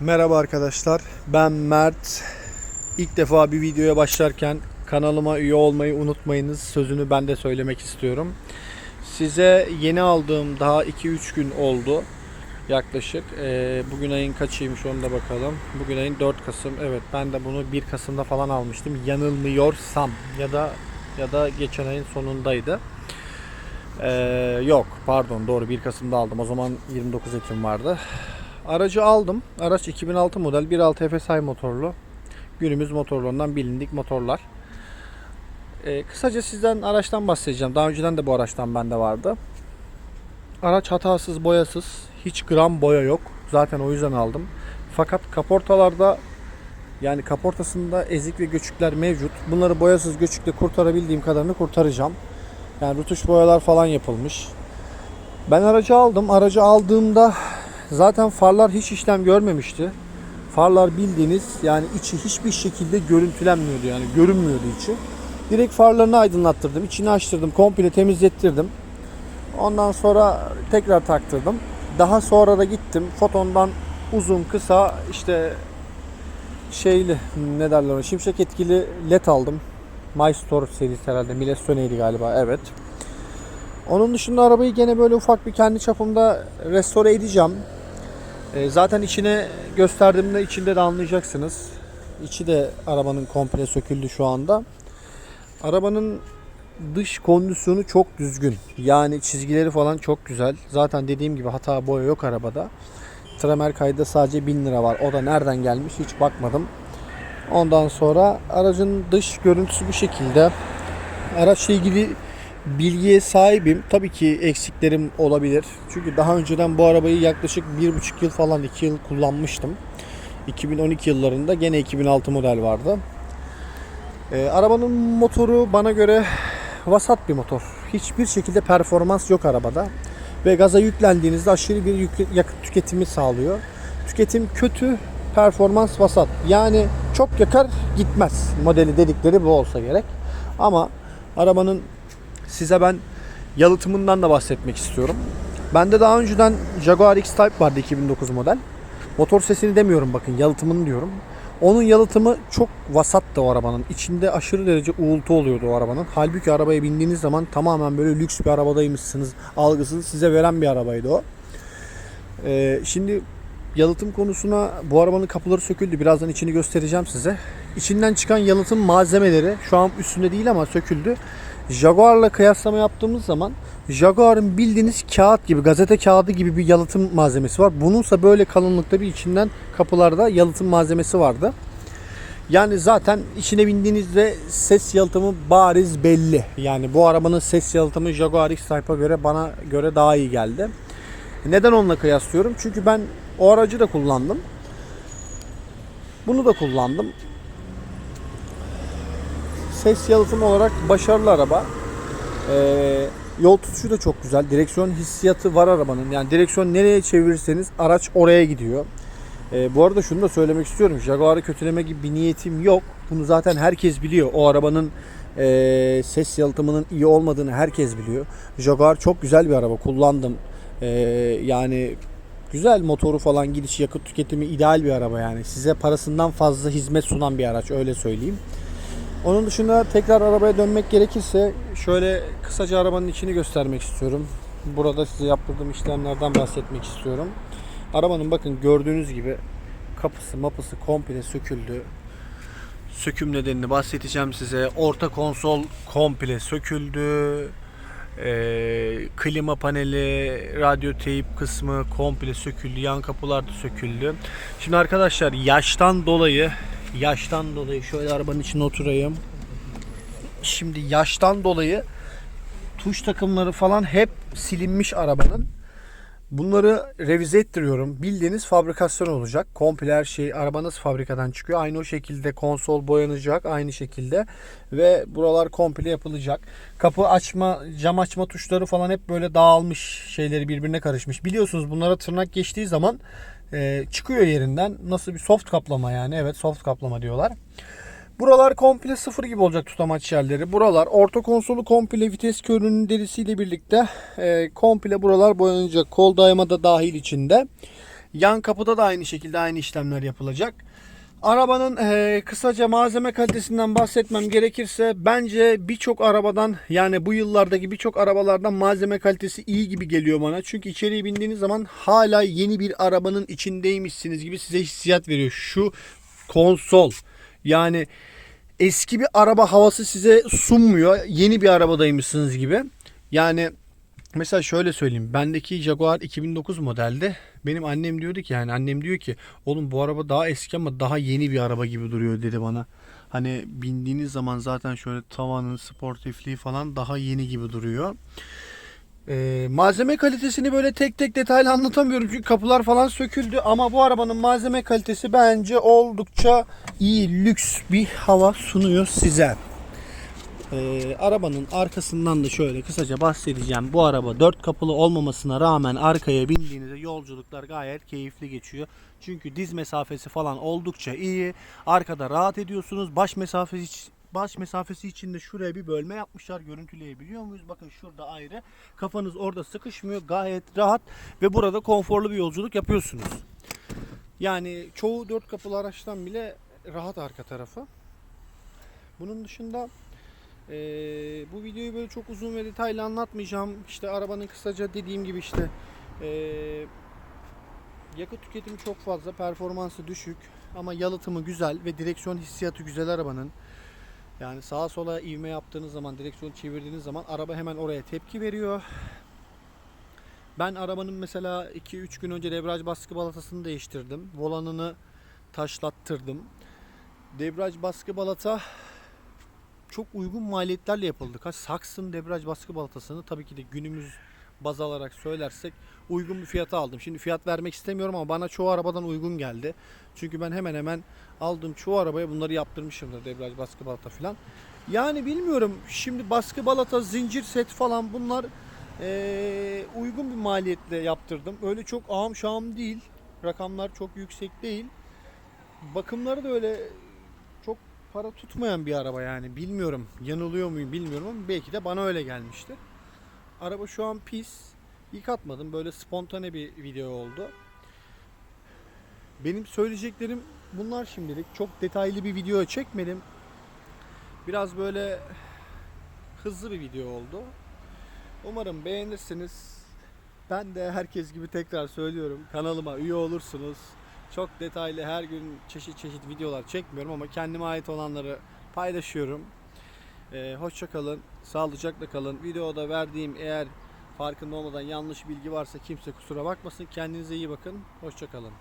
Merhaba arkadaşlar. Ben Mert. İlk defa bir videoya başlarken kanalıma üye olmayı unutmayınız. Sözünü ben de söylemek istiyorum. Size yeni aldığım daha 2-3 gün oldu. Yaklaşık. Ee, bugün ayın kaçıymış onu da bakalım. Bugün ayın 4 Kasım. Evet ben de bunu 1 Kasım'da falan almıştım. Yanılmıyorsam ya da ya da geçen ayın sonundaydı. Ee, yok pardon doğru 1 Kasım'da aldım. O zaman 29 Ekim vardı. Aracı aldım. Araç 2006 model 1.6 FSI motorlu. Günümüz motorlarından bilindik motorlar. Ee, kısaca sizden araçtan bahsedeceğim. Daha önceden de bu araçtan bende vardı. Araç hatasız, boyasız. Hiç gram boya yok. Zaten o yüzden aldım. Fakat kaportalarda yani kaportasında ezik ve göçükler mevcut. Bunları boyasız göçükle kurtarabildiğim kadarını kurtaracağım. Yani rutuş boyalar falan yapılmış. Ben aracı aldım. Aracı aldığımda zaten farlar hiç işlem görmemişti. Farlar bildiğiniz yani içi hiçbir şekilde görüntülenmiyordu yani görünmüyordu içi. Direkt farlarını aydınlattırdım. içini açtırdım. Komple temizlettirdim. Ondan sonra tekrar taktırdım. Daha sonra da gittim. Fotondan uzun kısa işte şeyli ne derler ona şimşek etkili led aldım. MyStore serisi herhalde. Milestone'ydi galiba. Evet. Onun dışında arabayı gene böyle ufak bir kendi çapımda restore edeceğim. E, zaten içine gösterdiğimde içinde de anlayacaksınız. İçi de arabanın komple söküldü şu anda. Arabanın dış kondisyonu çok düzgün. Yani çizgileri falan çok güzel. Zaten dediğim gibi hata boya yok arabada. Tramer kaydı sadece 1000 lira var. O da nereden gelmiş hiç bakmadım. Ondan sonra aracın dış görüntüsü bu şekilde. Araçla ilgili bilgiye sahibim. Tabii ki eksiklerim olabilir. Çünkü daha önceden bu arabayı yaklaşık 1,5 yıl falan 2 yıl kullanmıştım. 2012 yıllarında gene 2006 model vardı. Ee, arabanın motoru bana göre vasat bir motor. Hiçbir şekilde performans yok arabada. Ve gaza yüklendiğinizde aşırı bir yük- yakıt tüketimi sağlıyor. Tüketim kötü, performans vasat. Yani çok yakar gitmez modeli dedikleri bu olsa gerek. Ama arabanın size ben yalıtımından da bahsetmek istiyorum. Bende daha önceden Jaguar X-Type vardı 2009 model. Motor sesini demiyorum bakın yalıtımını diyorum. Onun yalıtımı çok vasattı o arabanın. İçinde aşırı derece uğultu oluyordu o arabanın. Halbuki arabaya bindiğiniz zaman tamamen böyle lüks bir arabadaymışsınız algısını size veren bir arabaydı o. Ee, şimdi yalıtım konusuna bu arabanın kapıları söküldü. Birazdan içini göstereceğim size. İçinden çıkan yalıtım malzemeleri şu an üstünde değil ama söküldü. Jaguar'la kıyaslama yaptığımız zaman Jaguar'ın bildiğiniz kağıt gibi, gazete kağıdı gibi bir yalıtım malzemesi var. Bununsa böyle kalınlıkta bir içinden kapılarda yalıtım malzemesi vardı. Yani zaten içine bindiğinizde ses yalıtımı bariz belli. Yani bu arabanın ses yalıtımı Jaguar X-Type'a göre bana göre daha iyi geldi. Neden onunla kıyaslıyorum? Çünkü ben o aracı da kullandım. Bunu da kullandım. Ses yalıtımı olarak başarılı araba. Ee, yol tutuşu da çok güzel. Direksiyon hissiyatı var arabanın. Yani direksiyon nereye çevirirseniz araç oraya gidiyor. Ee, bu arada şunu da söylemek istiyorum. Jaguar'ı kötüleme gibi bir niyetim yok. Bunu zaten herkes biliyor. O arabanın e, ses yalıtımının iyi olmadığını herkes biliyor. Jaguar çok güzel bir araba. Kullandım. Ee, yani güzel motoru falan gidiş yakıt tüketimi ideal bir araba yani. Size parasından fazla hizmet sunan bir araç öyle söyleyeyim. Onun dışında tekrar arabaya dönmek gerekirse şöyle kısaca arabanın içini göstermek istiyorum. Burada size yaptırdığım işlemlerden bahsetmek istiyorum. Arabanın bakın gördüğünüz gibi kapısı mapısı komple söküldü. Söküm nedenini bahsedeceğim size. Orta konsol komple söküldü. Ee, klima paneli, radyo teyip kısmı komple söküldü. Yan kapılar da söküldü. Şimdi arkadaşlar yaştan dolayı yaştan dolayı şöyle arabanın içine oturayım. Şimdi yaştan dolayı tuş takımları falan hep silinmiş arabanın. Bunları revize ettiriyorum. Bildiğiniz fabrikasyon olacak. Komple her şey arabanız fabrikadan çıkıyor. Aynı o şekilde konsol boyanacak aynı şekilde ve buralar komple yapılacak. Kapı açma, cam açma tuşları falan hep böyle dağılmış şeyleri birbirine karışmış. Biliyorsunuz bunlara tırnak geçtiği zaman e, çıkıyor yerinden. Nasıl bir soft kaplama yani. Evet soft kaplama diyorlar. Buralar komple sıfır gibi olacak tutamaç yerleri. Buralar orta konsolu komple vites körünün derisiyle birlikte e, komple buralar boyanacak. Kol dayama da dahil içinde. Yan kapıda da aynı şekilde aynı işlemler yapılacak. Arabanın eee, kısaca malzeme kalitesinden bahsetmem gerekirse bence birçok arabadan yani bu yıllardaki birçok arabalardan malzeme kalitesi iyi gibi geliyor bana. Çünkü içeriye bindiğiniz zaman hala yeni bir arabanın içindeymişsiniz gibi size hissiyat veriyor. Şu konsol yani eski bir araba havası size sunmuyor. Yeni bir arabadaymışsınız gibi. Yani Mesela şöyle söyleyeyim. Bendeki Jaguar 2009 modelde benim annem diyordu ki yani annem diyor ki oğlum bu araba daha eski ama daha yeni bir araba gibi duruyor dedi bana. Hani bindiğiniz zaman zaten şöyle tavanın sportifliği falan daha yeni gibi duruyor. Ee, malzeme kalitesini böyle tek tek detaylı anlatamıyorum çünkü kapılar falan söküldü ama bu arabanın malzeme kalitesi bence oldukça iyi, lüks bir hava sunuyor size. Ee, arabanın arkasından da şöyle kısaca bahsedeceğim. Bu araba dört kapılı olmamasına rağmen arkaya bindiğinizde yolculuklar gayet keyifli geçiyor. Çünkü diz mesafesi falan oldukça iyi. Arkada rahat ediyorsunuz. Baş mesafesi baş mesafesi için de şuraya bir bölme yapmışlar. Görüntüleyebiliyor muyuz? Bakın şurada ayrı. Kafanız orada sıkışmıyor. Gayet rahat ve burada konforlu bir yolculuk yapıyorsunuz. Yani çoğu dört kapılı araçtan bile rahat arka tarafı. Bunun dışında ee, bu videoyu böyle çok uzun ve detaylı anlatmayacağım. İşte arabanın kısaca dediğim gibi işte ee, yakıt tüketimi çok fazla, performansı düşük ama yalıtımı güzel ve direksiyon hissiyatı güzel arabanın. Yani sağa sola ivme yaptığınız zaman, direksiyonu çevirdiğiniz zaman araba hemen oraya tepki veriyor. Ben arabanın mesela 2-3 gün önce debriyaj baskı balatasını değiştirdim. Volanını taşlattırdım. Debriyaj baskı balata çok uygun maliyetlerle yapıldı. Saxon debriyaj baskı balatasını tabii ki de günümüz baz alarak söylersek uygun bir fiyata aldım. Şimdi fiyat vermek istemiyorum ama bana çoğu arabadan uygun geldi. Çünkü ben hemen hemen aldığım çoğu arabaya bunları yaptırmışımdır. Debriyaj baskı balata falan. Yani bilmiyorum. Şimdi baskı balata, zincir set falan bunlar eee, uygun bir maliyetle yaptırdım. Öyle çok ağam şahım değil. Rakamlar çok yüksek değil. Bakımları da öyle çok para tutmayan bir araba yani. Bilmiyorum. Yanılıyor muyum bilmiyorum ama belki de bana öyle gelmişti. Araba şu an pis. Yıkatmadım. Böyle spontane bir video oldu. Benim söyleyeceklerim bunlar şimdilik. Çok detaylı bir video çekmedim. Biraz böyle hızlı bir video oldu. Umarım beğenirsiniz. Ben de herkes gibi tekrar söylüyorum. Kanalıma üye olursunuz. Çok detaylı her gün çeşit çeşit videolar çekmiyorum ama kendime ait olanları paylaşıyorum. Ee, hoşça kalın, sağlıcakla kalın. Videoda verdiğim eğer farkında olmadan yanlış bilgi varsa kimse kusura bakmasın. Kendinize iyi bakın. Hoşça kalın.